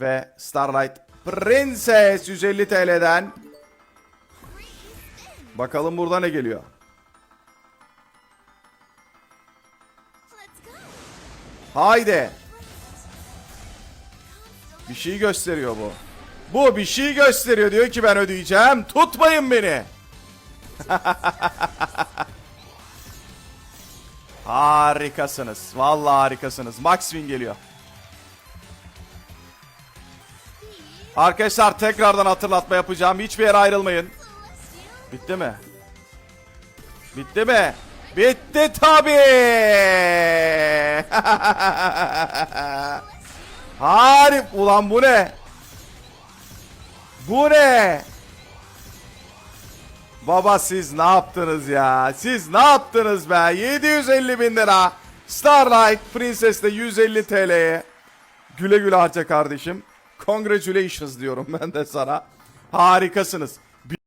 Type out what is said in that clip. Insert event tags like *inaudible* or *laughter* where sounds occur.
Ve Starlight Princess 150 TL'den. Bakalım burada ne geliyor. Haydi. Bir şey gösteriyor bu. Bu bir şey gösteriyor. Diyor ki ben ödeyeceğim. Tutmayın beni. *laughs* Harikasınız. Vallahi harikasınız. Max Win geliyor. Arkadaşlar tekrardan hatırlatma yapacağım. Hiçbir yere ayrılmayın. Bitti mi? Bitti mi? Bitti tabii. *laughs* Harip. Ulan bu ne? Bu ne? Baba siz ne yaptınız ya? Siz ne yaptınız be? 750 bin lira. Starlight Princess de 150 TL'ye. Güle güle harca kardeşim. Congratulations diyorum ben de sana. Harikasınız.